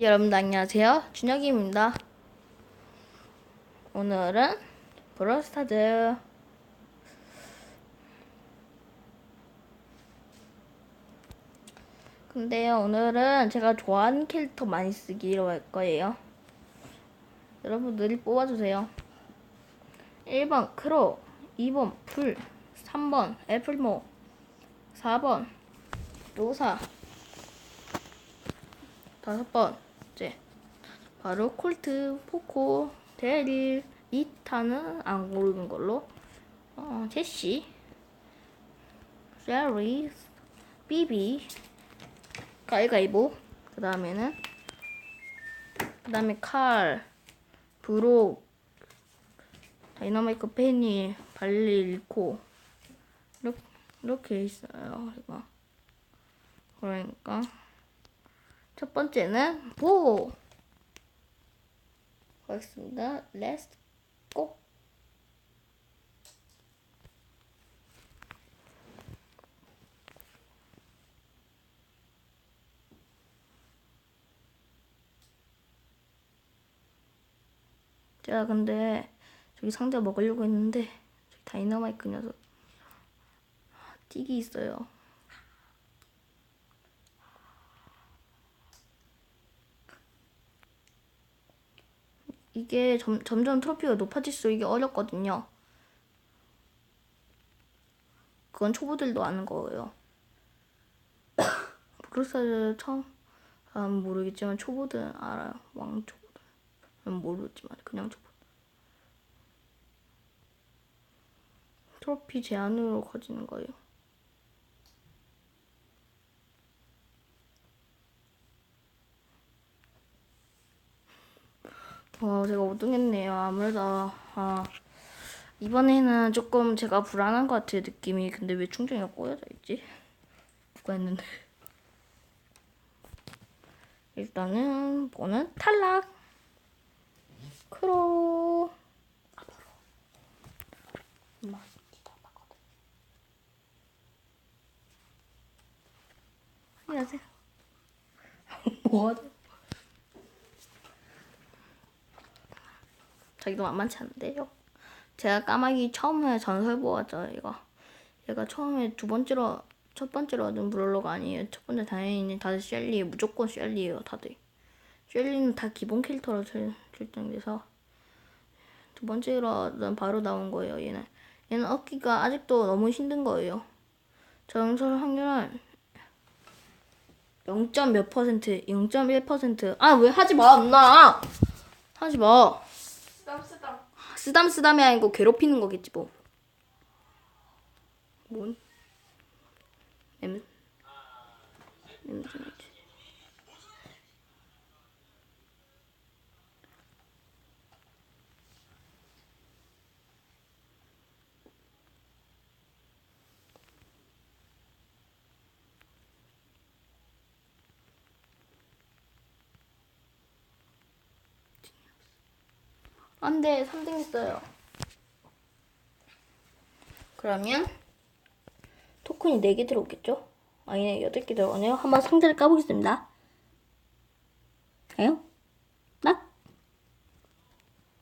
여러분 안녕하세요. 준혁입니다. 오늘은 브로스타즈. 근데요 오늘은 제가 좋아하는 캐릭터 많이 쓰기로 할 거예요. 여러분들이 뽑아주세요. 1번 크로 2번 풀 3번 애플모 4번 로사 다섯 번째 바로 콜트, 포코, 데릴, 이타는 안 고르는 걸로. 어, 제시, 셰리, 비비, 가위가위보. 그 다음에는 그 다음에 칼, 브록, 다이너마이크 페니, 발리, 리코. 이렇게, 이렇게 있어요 이거. 그러니까 첫 번째는 보 가겠습니다. 렛츠 고. 제가 근데 저기 상자 먹으려고 했는데 저기 다이너마이크 녀석 틱이 있어요. 이게 점, 점점 트로피가 높아질수록 이게 어렵거든요. 그건 초보들도 아는 거예요. 브루스타즈 처음 아 모르겠지만 초보들은 알아요. 왕 초보들. 은 모르지만 그냥 초보. 트로피 제한으로 커지는 거예요. 어, 제가 우등했네요. 아무래도 아, 이번에는 조금 제가 불안한 것 같아요 느낌이. 근데 왜 충전이가 꼬여져 있지? 누가 했는데. 일단은 뭐는 탈락. 크로. 안녕하세요. 뭐하지? 자기도 만만치 않은데요. 제가 까마귀 처음에 전설 보았죠 이거. 얘가 처음에 두 번째로 첫 번째로 얻은 브롤러가 아니에요. 첫 번째 당연히 다들 셸리 무조건 셸리예요 다들. 셸리는 다 기본 캐릭터로 설- 설정돼서 두 번째로는 바로 나온 거예요. 얘는 얘는 얻기가 아직도 너무 힘든 거예요. 전설 확률은 0. 몇 퍼센트, 0.1%. 아 왜 하지 마, 엄마. 하지 마. 쓰담 쓰담 쓰담 쓰담이 아니고 괴롭히는 거겠지 뭐. 뭔? 냄새. 냄새 안 돼 3등 했어요. 그러면 토큰이 4개 들어오겠죠? 아니네 8개 들어오네요. 한번 상자를 까보겠습니다. 가요? 딱?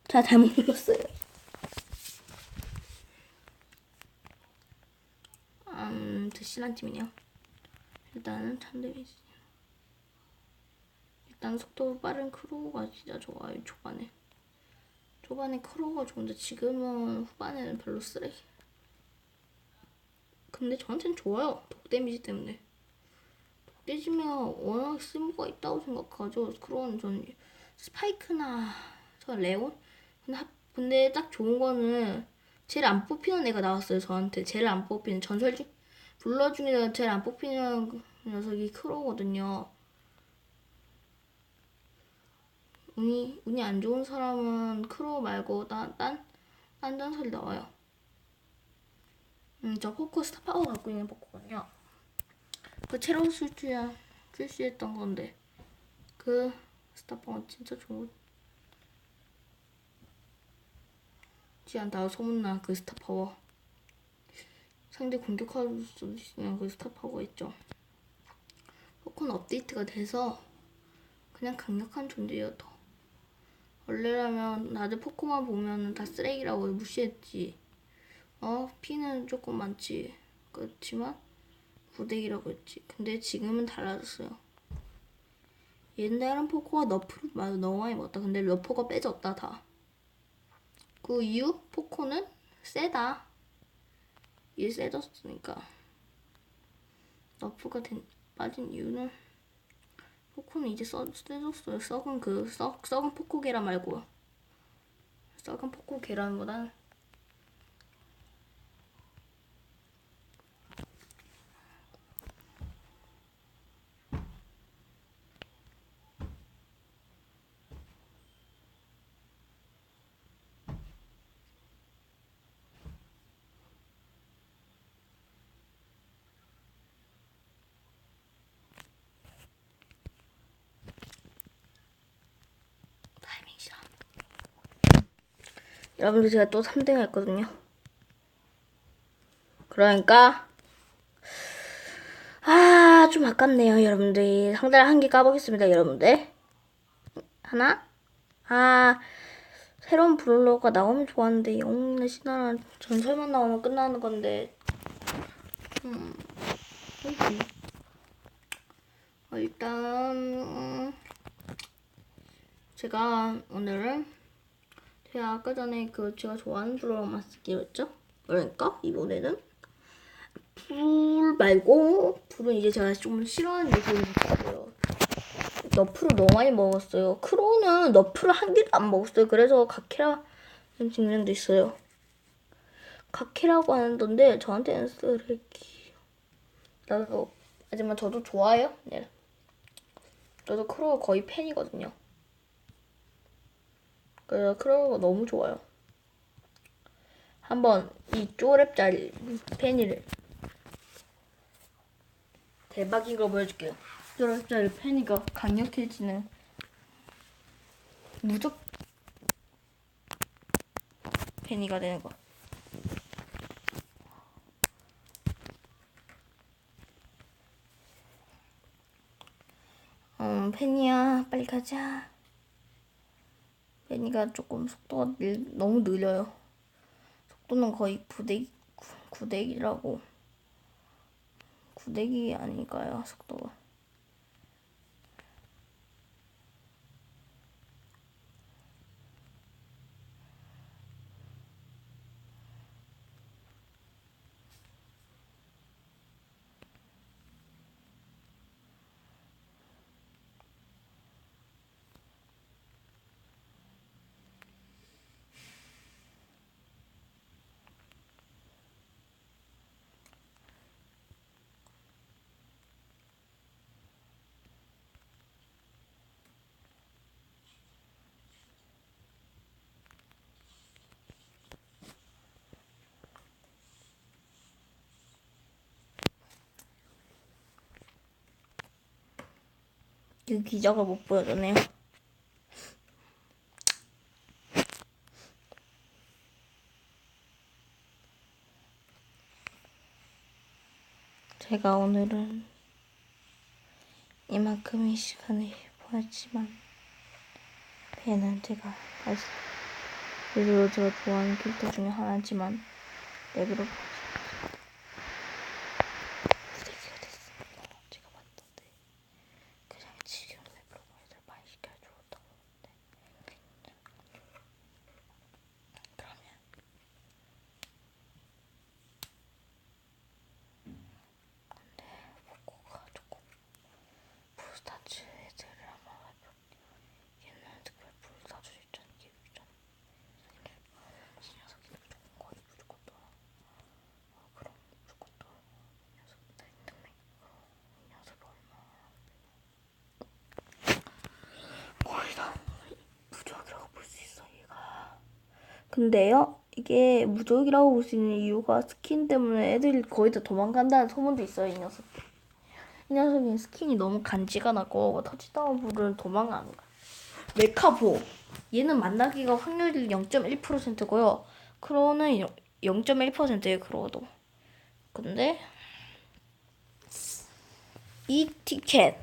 자 잘못 눌렀어요. 음, 드실한 팀이네요. 일단은 찬데미지. 일단 속도 빠른 크로우가 진짜 좋아요 초반에. 초반에 크로우가 좋은데 지금은 후반에는 별로 쓰레기. 근데 저한테는 좋아요. 독 데미지 때문에. 독 데미지면 워낙 쓸모가 있다고 생각하죠. 크로우는 전 스파이크나 저 레온? 근데, 하- 근데 딱 좋은 거는 제일 안 뽑히는 애가 나왔어요. 저한테 제일 안 뽑히는 전설 중 블러 중에 제일 안 뽑히는 그 녀석이 크로우거든요. 운이 운이 안 좋은 사람은 크로우 말고 딴 딴 딴 전설이 나와요. 음, 저 포코 스타 파워 갖고 있는 포코거든요. 그 체로 술주야 출시했던 건데 그 스타 파워 진짜 좋은. 지안 다 소문난 그 스타 파워. 상대 공격할 수 있는 그 스타 파워 있죠. 포코는 업데이트가 돼서 그냥 강력한 더. 원래라면 다들 포코만 보면 다 쓰레기라고 무시했지. 어 피는 조금 많지. 그렇지만 구데기라고 했지. 근데 지금은 달라졌어요. 옛날엔 포코가 너프를 마- 너무 많이 먹었다. 근데 너프가 빼졌다 다. 그 이후 포코는 세다. 이제 세졌으니까. 너프가 된, 빠진 이유는 포코는 이제 써, 세졌어요. 썩은 그 썩, 썩은 포코 계란 말고 썩은 포코 계란보단 타이밍이라. 여러분들 제가 또 3등 했거든요. 그러니까 아 좀 아깝네요 여러분들 상자를 한 개 까보겠습니다 여러분들 하나 아 새로운 브롤러가 나오면 좋았는데 영웅이나 신화나 전설만 나오면 끝나는 건데 음 그렇지. 어, 일단 음, 제가 오늘은 제가 아까 전에 그 제가 좋아하는 브롤러만 쓰기로 했죠 그러니까 이번에는 불 말고 불은 이제 제가 좀 싫어하는 요소를 있어요. 너프를 너무 많이 먹었어요. 크로우는 너프를 한 개도 안 먹었어요. 그래서 각해라는 증명도 있어요. 각해라고 하는던데 저한테는 쓰레기. 나도 하지만 저도 좋아요. 네. 저도 크로우 거의 팬이거든요. 그래서 크로우가 너무 좋아요. 한번 이 쪼랩짜리 팬이를 대박인 거 보여줄게요. 쪼랩짜리 팬이가 강력해지는 무적 팬이가 되는 거. 음, 팬이야, 빨리 가자. 팬이가 조금 속도가 늘, 너무 느려요. 속도는 거의 구대기, 구- 구대기라고. 구대기 아닐까요, 속도가. 그 기적을 못 보여주네요. 제가 오늘은 이만큼의 시간을 보냈지만 배는 제가 다시 그래도 제가 좋아하는 캐릭터 중에 하나지만 랩으로 부대기가 됐습니다. 제가 봤는데 그냥 지금 랩으로 애들 많이 시켜야 좋다고 하는데 그러면 근데 복고가 조금 부스타츠 애들을 한번 해볼 옛날 특별 부스타츠 있잖아 이게 있잖아 이 녀석이 무조건 거의 무조건 떠 아, 그럼 무조건 떠. 이 녀석 등등 이 녀석이 얼마나 거의 다 부적이라고 볼 수 있어 얘가 근데요 이게 무적이라고 볼 수 있는 이유가 스킨 때문에 애들이 거의 다 도망간다는 소문도 있어요 이 녀석. 이 녀석이 스킨이 너무 간지가 나고 터치다운볼을 도망가는 거야. 메카보. 얘는 만나기가 확률이 0.1%고요. 크로우는 0.1%예요 크로우도. 근데 이 티켓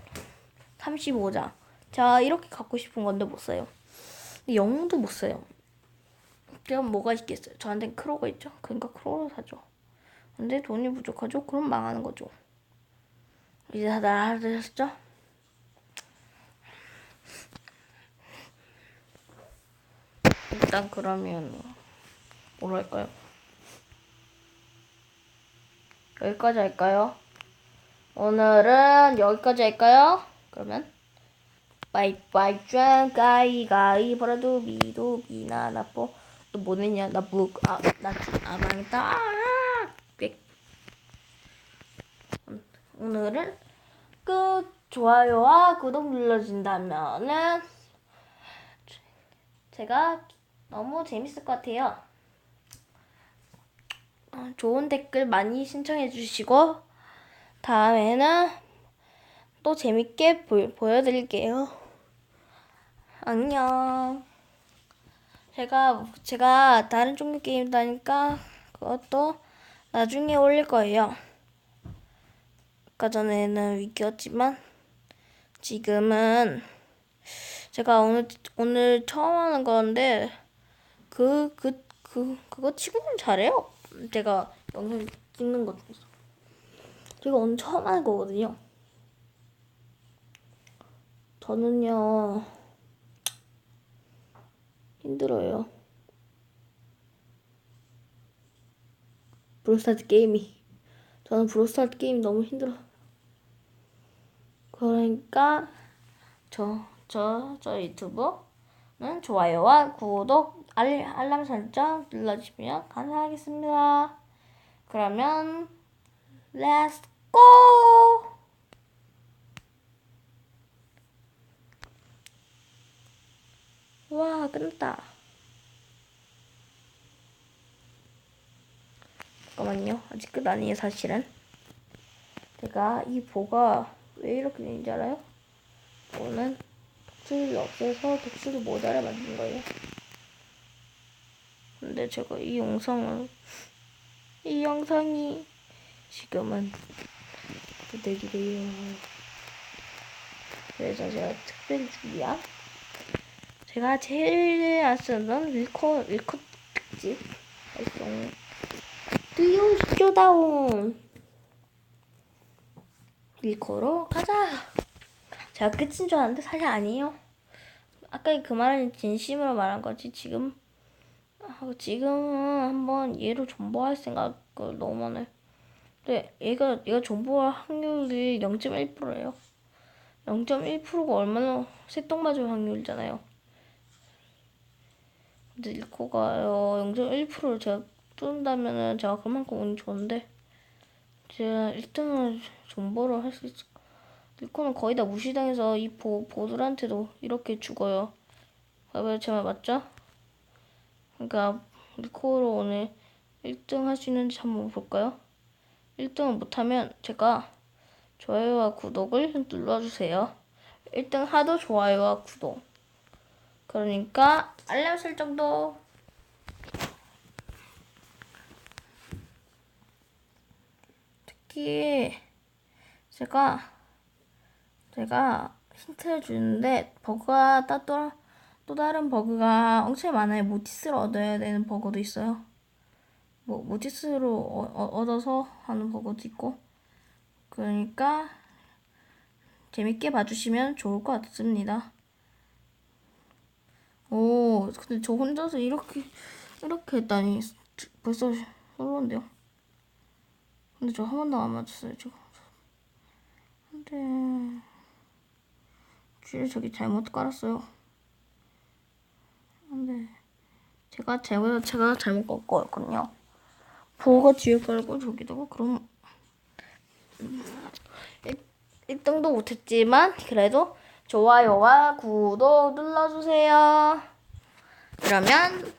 35장. 제가 이렇게 갖고 싶은 건데 못 사요. 영웅도 못 사요. 그럼 뭐가 있겠어요? 저한테는 크로가 있죠. 그러니까 크로를 사죠. 근데 돈이 부족하죠? 그럼 망하는 거죠. 이제 다들 알아들으셨죠? 일단 그러면 뭐로 할까요? 여기까지 할까요? 오늘은 여기까지 할까요? 그러면 빠이빠이 짠 가위가위보라도 미도 미나 나뽀 또 뭐냈냐 나북아나 아, 망했다 아, 꽥. 오늘은 끝 좋아요와 구독 눌러준다면은 제가 너무 재밌을 것 같아요. 어, 좋은 댓글 많이 신청해 주시고 다음에는 또 재밌게 보, 보여드릴게요. 안녕. 제가 제가 다른 종류 게임도 하니까 그것도 나중에 올릴 거예요. 아까 전에는 위키였지만 지금은 제가 오늘 오늘 처음 하는 건데 그 그 그 그, 거 치고는 잘해요. 제가 영상 찍는 것 중에서 제가 오늘 처음 하는 거거든요. 저는요 힘들어요. 브로스타트 게임이 저는 브로스타트 게임 너무 힘들어. 그러니까 저 저, 저 유튜브는 좋아요와 구독, 알, 알람 설정 눌러주시면 감사하겠습니다. 그러면, 렛츠 고! 와, 끝났다. 잠깐만요. 아직 끝 아니에요, 사실은. 제가 이 보가 왜 이렇게 되는지 알아요? 보는 독수리를 없애서 독수리 모자를 만든 거예요. 근데 제가 이 영상을 이 영상이 지금은 내기래요. 그래서 제가 특별히 준비한 제가 제일 안 쓰는 윌코 윌코 특집 활동 듀오 쇼다운 윌코로 가자. 제가 끝인 줄 알았는데 사실 아니에요. 아까 그 말은 진심으로 말한 거지. 지금 하고 지금은 한번 얘로 존버할 생각을 너무 많아요. 근데 얘가 얘가 존버할 확률이 0.1%예요. 0.1%가 얼마나 새똥 맞을 확률이잖아요. 근데 일코가요 0.1%를 제가 뚫는다면은 제가 그만큼 운이 좋은데 제가 1등을 존버를 할 수 있을 리코는 거의 다 무시당해서 이 보, 보들한테도 이렇게 죽어요. 왜제말 맞죠? 그러니까 리코로 오늘 1등 할 수 있는지 한번 볼까요? 1등을 못하면 제가 좋아요와 구독을 눌러주세요. 1등 하도 좋아요와 구독. 그러니까 알람 설정도 특히 제가 제가 힌트를 주는데 버그가 따또 또 다른 버그가 엄청 많아요. 모티스를 얻어야 되는 버그도 있어요. 뭐 모티스로 어, 어, 얻어서 하는 버그도 있고 그러니까 재밌게 봐주시면 좋을 것 같습니다. 오, 근데 저 혼자서 이렇게 이렇게 했다니 벌써 솔로인데요. 근데 저 한 번도 안 맞았어요 지금. 근데 줄 저기 잘못 깔았어요. 근데 제가 잘못 제가 잘못 꺾었거든요. 보가 뒤에 깔고 저기다가 그럼 1, 등도 못했지만 그래도 좋아요와 구독 눌러주세요. 그러면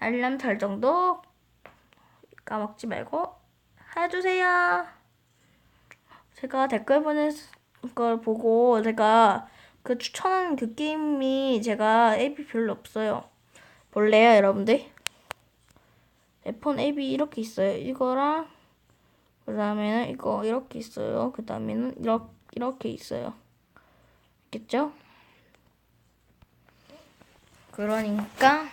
알람 설정도 까먹지 말고 해주세요. 제가 댓글 보냈 걸 보고 제가 그 추천한 그 게임이 제가 앱이 별로 없어요. 볼래요, 여러분들? 폰 앱이 이렇게 있어요. 이거랑 그 다음에는 이거 이렇게 있어요. 그 다음에는 이렇게, 이렇게 있어요. 있겠죠? 그러니까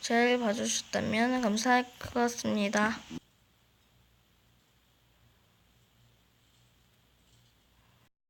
잘 봐주셨다면 감사할 것 같습니다.